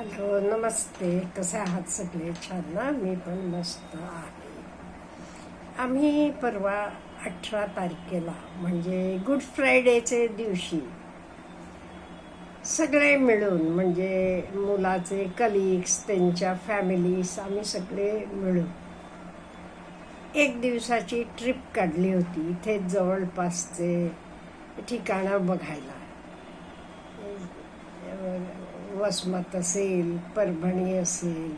Hello नमस्ते. कसे आहात सगळे? छान ना? मी पण मस्त आहे. आम्ही परवा अठरा तारखेला म्हणजे गुड फ्रायडेचे दिवशी सगळे मिळून म्हणजे मुलाचे कलिग्स त्यांच्या फॅमिलीज आम्ही सगळे मिळून एक दिवसाची ट्रिप काढली होती. इथे जवळपासचे ठिकाणं बघायला. वसमत असेल परभणी असेल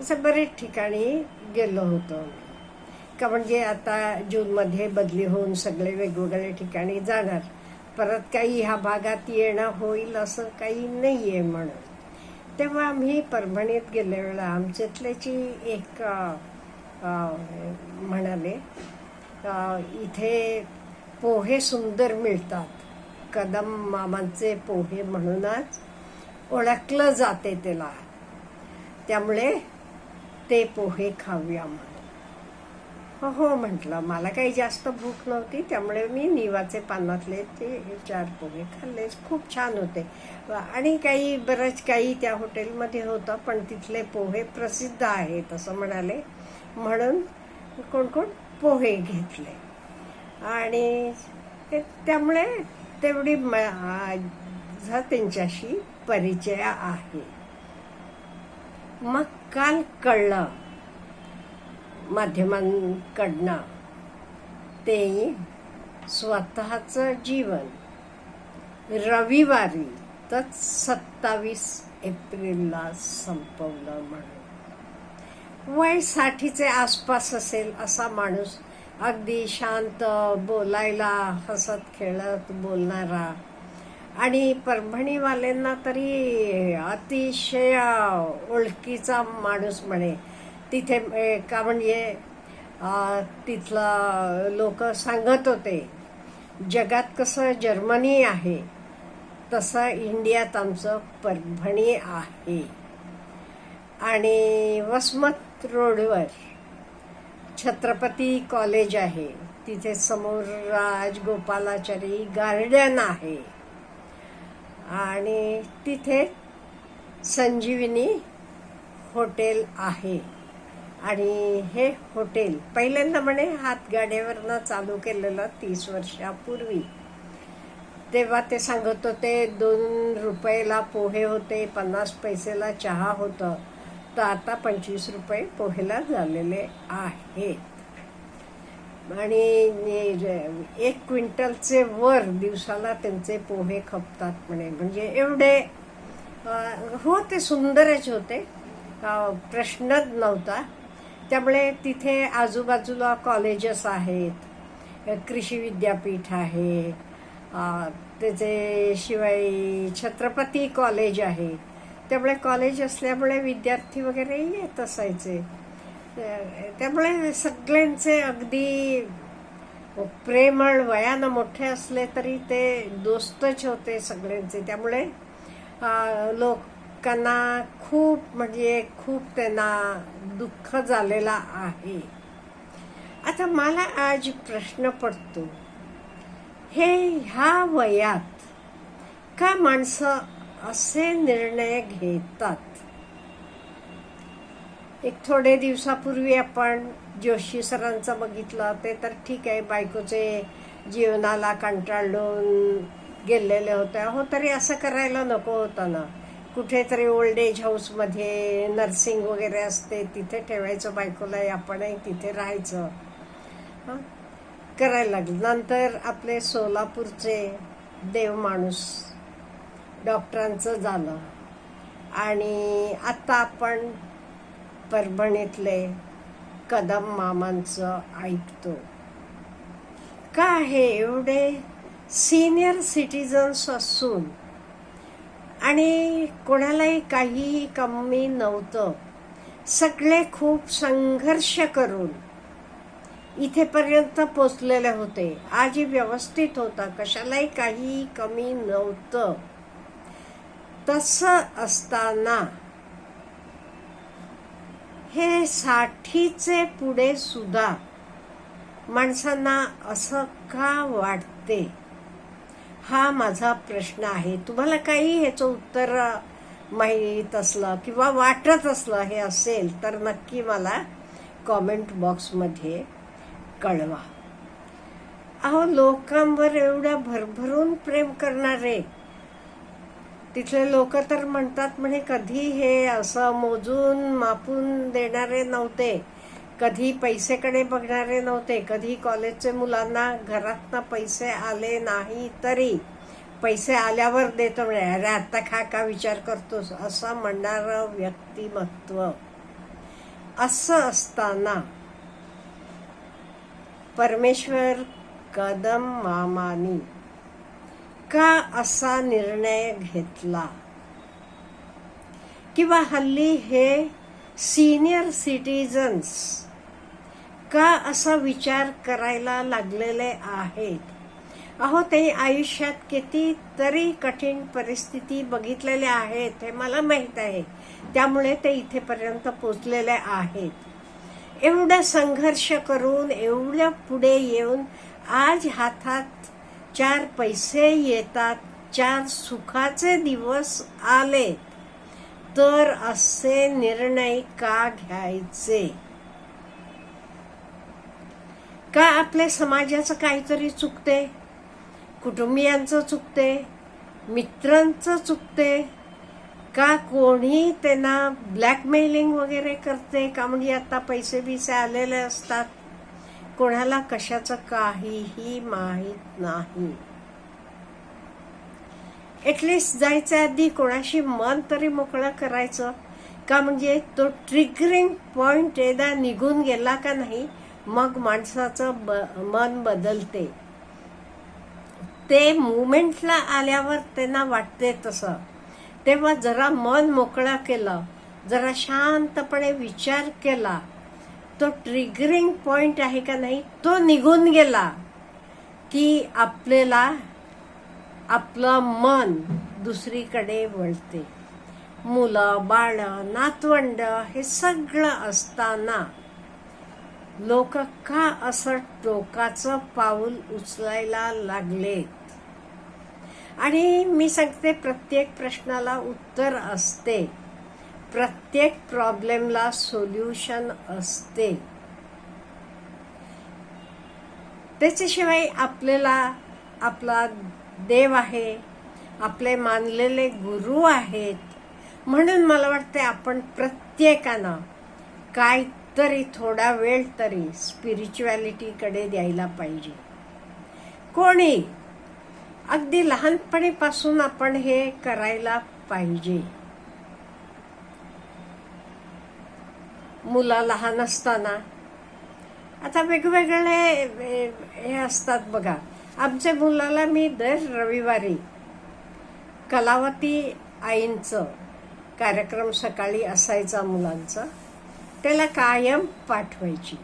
असं बरेच ठिकाणी गेलो होतो. आम्ही. का म्हणजे आता जूनमध्ये बदली होऊन सगळे वेगवेगळ्या ठिकाणी जाणार. परत काही ह्या भागात येणं होईल असं काही नाही आहे म्हणून. तेव्हा आम्ही परभणीत गेल्या वेळा आमच्यातल्याची एक म्हणाले इथे पोहे सुंदर मिळतात. कदम मामांचे पोहे म्हणूनच ओळखलं जाते त्याला. त्यामुळे ते पोहे खाऊया म्हणून. हो म्हटलं मला काही जास्त भूक नव्हती त्यामुळे मी निवाचे पानातले ते चार पोहे खाल्ले. खूप छान होते. आणि काही बरंच काही त्या हॉटेलमध्ये होतं पण तिथले पोहे प्रसिद्ध आहेत असं म्हणाले. म्हणून कोण कोण? पोहे घेतले. आणि ते- त्यामुळे तेवढी माझा त्यांच्याशी परिचय आहे. मग काल कळलं माध्यमांकडनं ते स्वतःचं जीवन. रविवारी तर सत्तावीस एप्रिलला संपवलं म्हणून. वय साठीचे आसपास असेल असा माणूस अगदी शांत बोलायला हसत खेळत बोलणारा आणि परभणीवाल्यांना तरी अतिशय ओळखीचा माणूस म्हणे. तिथे का म्हणजे तिथला लोक सांगत होते जगात कसं जर्मनी आहे तसं इंडियात आमचं परभणी आहे. आणि वसमत रोडवर छत्रपती कॉलेज आहे. तिथे समोर राजगोपालाचारी गार्डन आहे. आणि तिथे संजीवनी हॉटेल आहे. आणि हे हॉटेल पहिल्यांदा म्हणे हातगाड्यावरनं चालू केलेलं तीस वर्षापूर्वी. तेव्हा ते सांगत होते दोन रुपयाला पोहे होते पन्नास पैसेला चहा होतं. तर आता पंचवीस रुपये पोहेला झालेले आहेत आणि एक क्विंटलचे वर दिवसाला त्यांचे पोहे खपतात म्हणे. म्हणजे एवढे हो ते सुंदरच होते. प्रश्नच नव्हता. त्यामुळे तिथे आजूबाजूला कॉलेजेस आहेत कृषी विद्यापीठ आहे त्याचे शिवाय छत्रपती कॉलेज आहे. त्यामुळे कॉलेज असल्यामुळे विद्यार्थी वगैरे येत असायचे. त्यामुळे सगळ्यांचे अगदी प्रेमळ वयानं मोठे असले तरी ते दोस्तच होते सगळ्यांचे. त्यामुळे लोकांना खूप म्हणजे खूप त्यांना दुःख झालेला आहे. आता मला आज प्रश्न पडतो हे ह्या वयात का माणसं असे निर्णय घेतात? एक थोडे दिवसापूर्वी आपण जोशी सरांचं बघितलं ते तर ठीक आहे बायकोचे जीवनाला कंटाळून गेलेले होते. हो तरी असं करायला नको होतं ना. कुठेतरी ओल्ड एज हाऊसमध्ये नर्सिंग वगैरे असते तिथे ठेवायचं बायकोला आपणही तिथे राहायचं. हां? करायला लागलं. नंतर आपले सोलापूरचे देव माणूस डॉक्टरांचं झालं. आणि आत्ता आपण परभणीतले कदम मामांचं ऐकतो. का हे एवढे सिनियर सिटीजन्स असून? आणि कोणालाही काहीही कमी नव्हतं. सगळे खूप संघर्ष करून इथेपर्यंत पोचलेले होते. आजही व्यवस्थित होता. कशालाही काही कमी नव्हतं. तसं असताना हे साठीचे पुढे सुद्धा. माणसांना असं का वाटते? हा माझा प्रश्न आहे. तुम्हाला काही ह्याचं उत्तर माहीत असलं किंवा वाटत असलं हे असेल तर नक्की मला कॉमेंट बॉक्समध्ये कळवा. अहो लोकांवर एवढ्या भरभरून प्रेम करणारे तिथले लोक तर म्हणतात म्हणे कधी हे असं मोजून मापून देणारे नव्हते. कधी पैसेकडे बघणारे नव्हते. कधी कॉलेजचे मुलांना घरातनं पैसे आले नाही तरी पैसे आल्यावर देतो म्हणे. अरे आता खा का विचार करतोस? असं म्हणणारं व्यक्तिमत्व. असं असताना परमेश्वर कदम मामानी का असा निर्णय घेतला? किंवा हल्ली हे सिनियर सिटीजन्स का असा विचार करायला लागलेले आहेत? अहो ते आयुष्यात कितीतरी कठीण परिस्थिती बघितलेल्या आहेत हे मला माहीत आहे. त्यामुळे ते इथेपर्यंत पोचलेले आहेत. एवढा संघर्ष करून एवढं पुढे येऊन आज हातात चार पैसे येतात. चार सुखाचे दिवस आले तर असे निर्णय का घ्यायचे? का आपल्या समाजाचं काहीतरी चुकते? कुटुंबियांचं चुकते? मित्रांचं चुकते? का कोणी त्यांना ब्लॅकमेलिंग वगैरे करते? का म्हणजे आता पैसे बिसे आलेले असतात? कोणाला कशाचं काहीही माहीत नाही. एटलीस्ट जायच्या आधी कोणाशी मन तरी मोकळं करायचं. का म्हणजे तो ट्रिगरिंग पॉइंट एकदा निघून गेला का नाही मग माणसाचं ब मन बदलते. ते मुमेंटला आल्यावर त्यांना वाटते तसं. तेव्हा जरा मन मोकळा केलं जरा शांतपणे विचार केला तो ट्रिगरिंग पॉइंट आहे का नाही तो निघून गेला की आपल्याला आपलं मन दुसरीकडे वळते. मुलं बाळं नातवंड हे सगळं असताना लोक का असं टोकाचं पाऊल उचलायला लागलेत? आणि मी सांगते प्रत्येक प्रश्नाला उत्तर असते. प्रत्येक प्रॉब्लेमला सोल्युशन असते. त्याच्याशिवाय आपल्याला आपला देव आहे आपले मानलेले गुरु आहेत. म्हणून मला वाटते आपण प्रत्येकानं काहीतरी थोडा वेळ तरी स्पिरिच्युअलिटीकडे द्यायला पाहिजे. कोणी? अगदी लहानपणीपासून आपण हे करायला पाहिजे. मुलं लहान असताना. आता वेगवेगळे हे असतात बघा. आमच्या मुलाला मी दर रविवारी कलावती आईंचं कार्यक्रम सकाळी असायचा मुलांचा. त्याला कायम पाठवायची.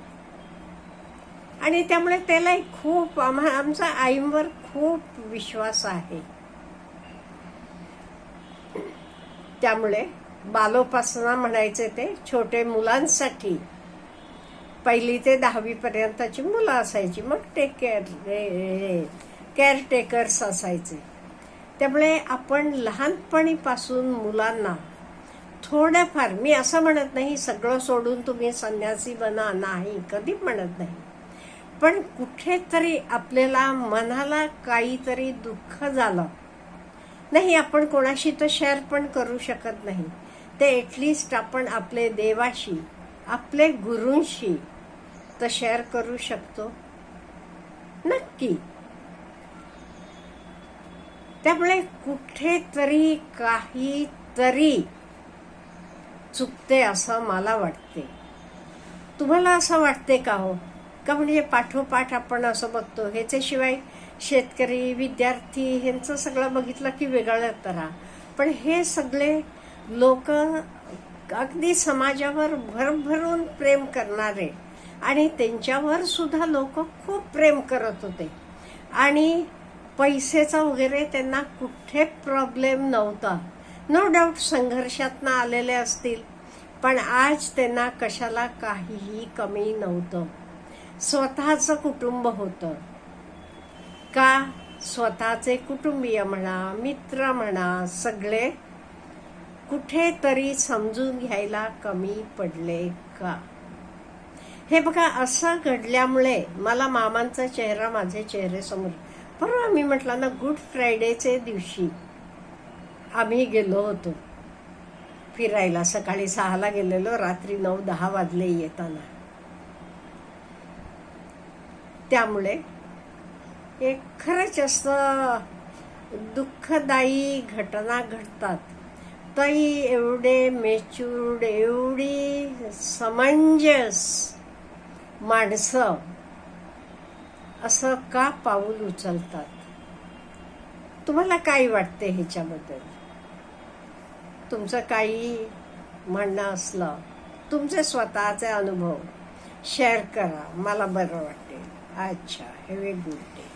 आणि त्यामुळे त्याला खूप आम्हा आमचा आईंवर खूप विश्वास आहे. त्यामुळे बालोपासना म्हणायचे ते छोटे मुलांसाठी. पहिली ते दहावीपर्यंतची मुलं असायची मग टेक केअर केअरटेकर्स असायचे. त्यामुळे आपण लहानपणीपासून मुलांना थोड्याफार मी असं म्हणत नाही सगळं सोडून तुम्ही संन्यासी बना नाही कधी म्हणत नाही. पण कुठेतरी आपल्याला मनाला काहीतरी दुःख झालं. नाही आपण कोणाशी तर शेअर पण करू शकत नाही. ते एटलिस्ट आपण आपले देवाशी आपले गुरूंशी तर शेअर करू शकतो. नक्की. त्यामुळे कुठेतरी काहीतरी चुकते असं मला वाटते. तुम्हाला असं वाटते का हो? का म्हणजे पाठोपाठ आपण असं बघतो ह्याच्याशिवाय शेतकरी विद्यार्थी ह्यांचं सगळं बघितलं की वेगळं तरा पण हे सगळे लोक अगदी समाजावर भरभरून प्रेम करणारे आणि त्यांच्यावर सुद्धा लोक खूप प्रेम करत होते. आणि पैसेचा वगैरे त्यांना कुठे प्रॉब्लेम नव्हता. नो डाऊट संघर्षातनं आलेले असतील पण आज त्यांना कशाला काहीही कमी नव्हतं. स्वतःचं कुटुंब होतं. का? स्वतःचे कुटुंबीय म्हणा मित्र म्हणा सगळे कुठेतरी समजून घ्यायला कमी पडले का? हे बघा असं घडल्यामुळे मला मामांचा चेहरा माझे चेहरे समोर परवा मी म्हटलं ना गुड फ्रायडेचे दिवशी आम्ही गेलो होतो फिरायला. सकाळी सहाला गेलेलो रात्री नऊ दहा वाजले येताना. त्यामुळे एक खरंच असं दुःखदायी घटना घडतात. ताई एवढे मेच्युर्ड एवढी समंजस माणसं असं का पाऊल उचलतात? तुम्हाला काय वाटते ह्याच्याबद्दल? तुमचं काही म्हणणं असलं तुमचे स्वतःचे अनुभव शेअर करा. मला बरं वाटेल. अच्छा हॅव ए गुड डे